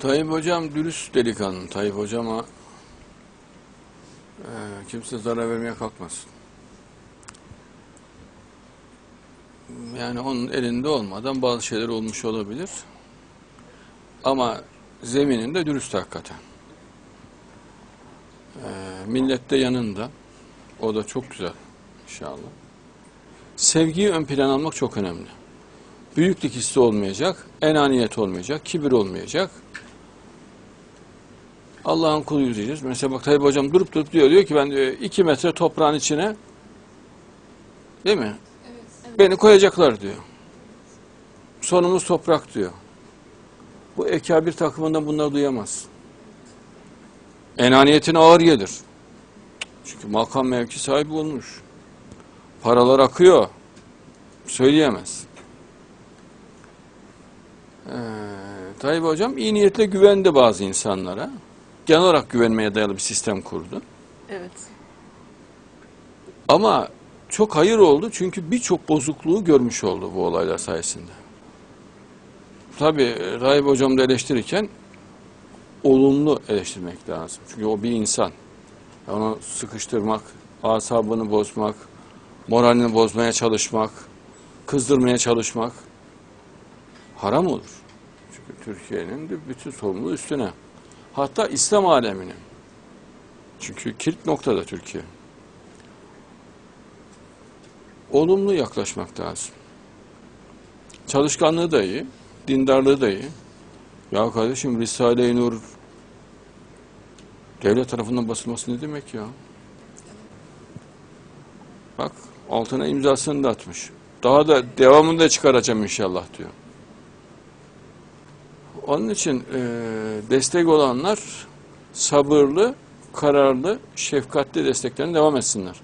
Tayyip Hocam dürüst delikanlı. Tayyip Hocama e, kimse zarar vermeye kalkmasın. Yani onun elinde olmadan bazı şeyler olmuş olabilir. Ama zemininde dürüst hakikaten. E, millet de yanında. O da çok güzel inşallah. Sevgiyi ön plan almak çok önemli. Büyüklük hissi olmayacak, enaniyet olmayacak, kibir olmayacak. Allah'ın kuluyuz diyeceğiz. Mesela bak Tayyip Hocam durup durup diyor, diyor ki ben diyor, iki metre toprağın içine değil mi? Beni koyacaklar diyor. Sonumuz toprak diyor. Bu ekabir takımından bunları duyamaz. Enaniyetine ağır gelir. Çünkü makam mevki sahibi olmuş. Paralar akıyor. Söyleyemez. Ee, Tayyip Hocam iyi niyetle güvendi bazı insanlara. Genel olarak güvenmeye dayalı bir sistem kurdu. Evet. Ama çok hayır oldu çünkü birçok bozukluğu görmüş oldu bu olaylar sayesinde. Tabii Tayyip Hocam da eleştirirken olumlu eleştirmek lazım. Çünkü o bir insan. Onu sıkıştırmak, asabını bozmak, moralini bozmaya çalışmak, kızdırmaya çalışmak haram olur. Çünkü Türkiye'nin de bütün sorumluluğu üstüne. Hatta İslam aleminin. Çünkü kilit noktada Türkiye. Olumlu yaklaşmak lazım. Çalışkanlığı da iyi, dindarlığı da iyi. Ya kardeşim Risale-i Nur devlet tarafından basılması ne demek ya? Bak altına imzasını da atmış. Daha da devamını da çıkaracağım inşallah diyor. Onun için e, destek olanlar sabırlı, kararlı, şefkatli desteklerine devam etsinler.